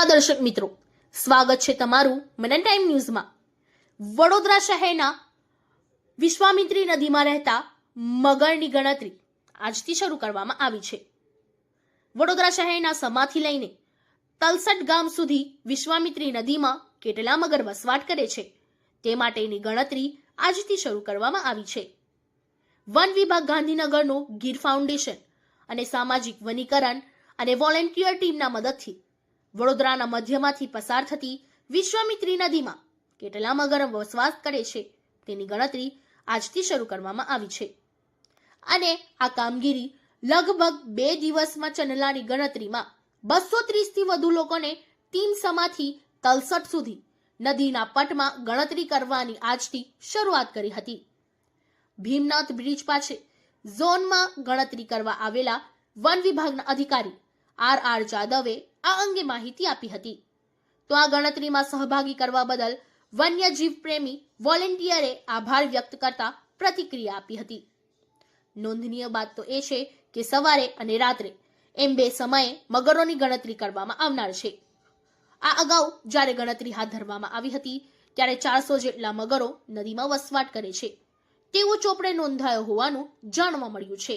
નમસ્કાર દર્શક મિત્રો, સ્વાગત છે તમારું મનન ટાઈમ ન્યૂઝમાં વડોદરા શહેરના વિશ્વામિત્રી નદીમાં રહેતા મગરની ગણતરી આજથી શરૂ કરવામાં આવી છે. વડોદરા શહેરના સમાથી લઈને તલસટ ગામ સુધી વિશ્વામિત્રી નદીમાં કેટલા મગર વસવાટ કરે છે તે માટેની ગણતરી આજથી શરૂ કરવામાં આવી છે. વન વિભાગ ગાંધીનગરનું ગીર ફાઉન્ડેશન અને સામાજિક વનીકરણ અને વોલેન્ટિયર ટીમના મદદથી વડોદરાના મધ્યમાંથી પસાર થતી વિશ્વામિત્રી નદીમાં કેટલા મગર વસવાસ કરે છે તેની ગણતરી આજથી શરૂ કરવામાં આવી છે. અને આ કામગીરી લગભગ બે દિવસમાં ચનલાની ગણતરીમાં બસો ત્રીસથી વધુ લોકોને ટીમ સમાથી તલસટ સુધી નદીના પટમાં ગણતરી કરવાની આજથી શરૂઆત કરી હતી. ભીમનાથ બ્રિજ પાસે ઝોનમાં ગણતરી કરવા આવેલા વન વિભાગના અધિકારી આર આર જાદવે આ અંગે માહિતી આપી હતી. તો આ ગણતરીમાં સહભાગી કરવા બદલ વન્યજીવ પ્રેમી વોલેન્ટિયરે આભાર વ્યક્ત કરતા પ્રતિક્રિયા આપી હતી. નોંધનીય વાત તો એ છે કે સવારે અને રાત્રે એમ બે સમયે મગરોની ગણતરી કરવામાં આવનાર છે. આ અગાઉ જ્યારે ગણતરી હાથ ધરવામાં આવી હતી, ત્યારે ચારસો જેટલા મગરો નદીમાં વસવાટ કરે છે. તેવો ચોપડે નોંધાયો હોવાનું જાણવા મળ્યું છે.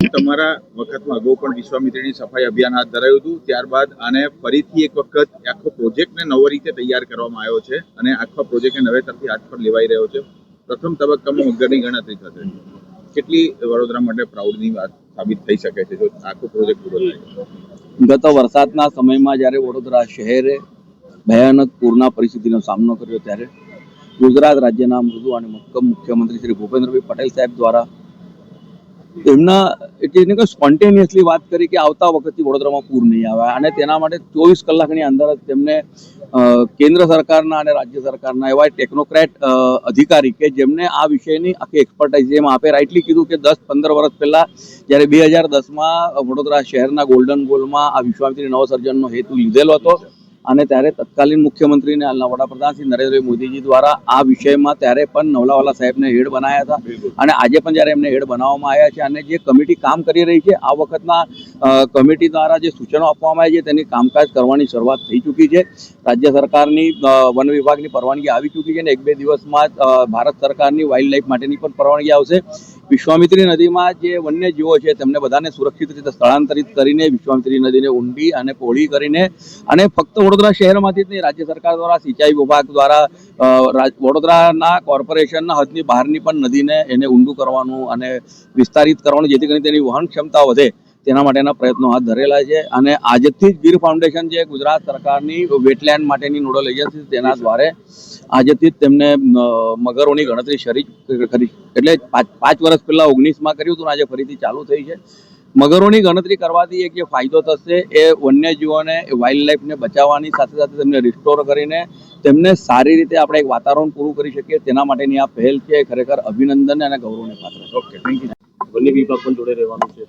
તમારા વખતમાં અગાઉ પણ વિશ્વામિત્રીની સફાઈ અભિયાન હાથ ધરાયું હતું. ત્યારબાદ આને ફરીથી એક વખત આખો પ્રોજેક્ટને નવો રીતે તૈયાર કરવામાં આવ્યો છે અને આખા પ્રોજેક્ટને નવેતરથી હાથ પર લેવાઈ રહ્યો છે. પ્રથમ તબક્કામાં મગરની ગણતરી થશે. કેટલી વડોદરા માટે પ્રાઉડની વાત સાબિત થઈ શકે છે? જો આખો પ્રોજેક્ટ પૂરો થાય. ગત વરસાદના સમયમાં જ્યારે વડોદરા શહેરે ભયાનક પૂરના પરિસ્થિતિનો સામનો કર્યો ત્યારે ગુજરાત રાજ્યના મૃદુ અને મુખ્યમંત્રી શ્રી ભૂપેન્દ્રભાઈ પટેલ સાહેબ દ્વારા એમના એટલે કે સ્પોન્ટેનિયસલી વાત કરી કે આવતા વખતથી વડોદરામાં પૂર નહીં આવે. અને તેના માટે ચોવીસ કલાકની અંદર જ તેમને કેન્દ્ર સરકારના અને રાજ્ય સરકારના એવા ટેકનોક્રેટ અધિકારી કે જેમને આ વિષયની આખી એક્સપર્ટાઇઝ જેમ આપે રાઇટલી કીધું કે દસ પંદર વર્ષ પહેલા જ્યારે બે હજાર દસમાં વડોદરા શહેરના ગોલ્ડન ગોલમાં આ વિશ્વામિત્રી નવસર્જનનો હેતુ લીધેલો હતો. અને ત્યારે તત્કાલીન મુખ્યમંત્રી અને હાલના વડાપ્રધાન શ્રી નરેન્દ્ર મોદીજી દ્વારા આ વિષયમાં ત્યારે પણ નવલાવાલા સાહેબને હેડ બનાવ્યા હતા. અને આજે પણ જ્યારે એમને હેડ બનાવવામાં આવ્યા છે અને જે કમિટી કામ કરી રહી છે આ વખતના કમિટી દ્વારા જે સૂચનો આપવામાં આવી છે તેની કામકાજ કરવાની શરૂઆત થઈ ચૂકી છે. રાજ્ય સરકારની વન વિભાગની પરવાનગી આવી ચૂકી છે અને એક બે દિવસમાં ભારત સરકારની વાઇલ્ડ લાઈફ માટેની પણ પરવાનગી આવશે. વિશ્વામિત્રી નદીમાં જે વન્યજીવો છે તેમને બધાને સુરક્ષિત રીતે સ્થળાંતરિત કરીને વિશ્વામિત્રી નદીને ઊંડી અને પહોળી કરીને અને ફક્ત વડોદરા શહેરમાંથી જ નહીં, રાજ્ય સરકાર દ્વારા, સિંચાઈ વિભાગ દ્વારા વડોદરાના કોર્પોરેશનના હદની બહારની પણ નદીને એને ઊંડું કરવાનું અને વિસ્તારિત કરવાનું, જેથી કરીને તેની વહન ક્ષમતા વધે. તેના માટેના પ્રયત્નો હાથ ધરેલા છે અને આજથી જ ગીર ફાઉન્ડેશન જે ગુજરાત સરકારની વેટલેન્ડ માટેની નોડલ એજન્સી તેના દ્વારે આજથી જ તેમને મગરોની ગણતરી શરી કરી એટલે પાંચ વર્ષ પહેલા ઓગણીસમાં કર્યું હતું આજે ફરીથી ચાલુ થઈ છે. મગરોની ગણતરી કરવાથી એક જે ફાયદો થશે એ વન્યજીવોને વાઇલ્ડ લાઈફને બચાવવાની સાથે સાથે તેમને રિસ્ટોર કરીને તેમને સારી રીતે આપણે એક વાતાવરણ પૂરું કરી શકીએ. તેના માટેની આ પહેલ છે ખરેખર અભિનંદન અને ગૌરવને પાત્ર ઓકે થેન્ક યુ વન્ય વિભાગ પણ જોડે રહેવાનું છે.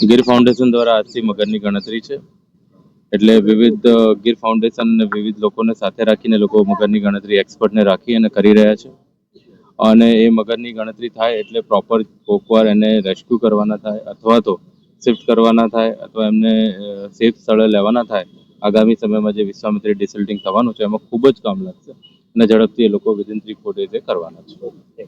ગીર ફાઉન્ડેશન દ્વારા આજથી મગરની ગણતરી છે. એટલે વિવિધ ગીર ફાઉન્ડેશન અને વિવિધ લોકોને સાથે રાખીને લોકો મગરની ગણતરી એક્સપર્ટને રાખી અને કરી રહ્યા છે. અને એ મગરની ગણતરી થાય એટલે પ્રોપર કોકવાર એને રેસ્ક્યુ કરવાના થાય અથવા તો શિફ્ટ કરવાના થાય અથવા એમને સેફ સ્થળે લેવાના થાય. આગામી સમયમાં જે વિશ્વામિત્રી ડિસલ્ટિંગ થવાનું છે, એમાં ખૂબ જ કામ લાગશે અને ઝડપથી એ લોકો વિધિન થ્રી ફોર ડેઝે કરવાના છે.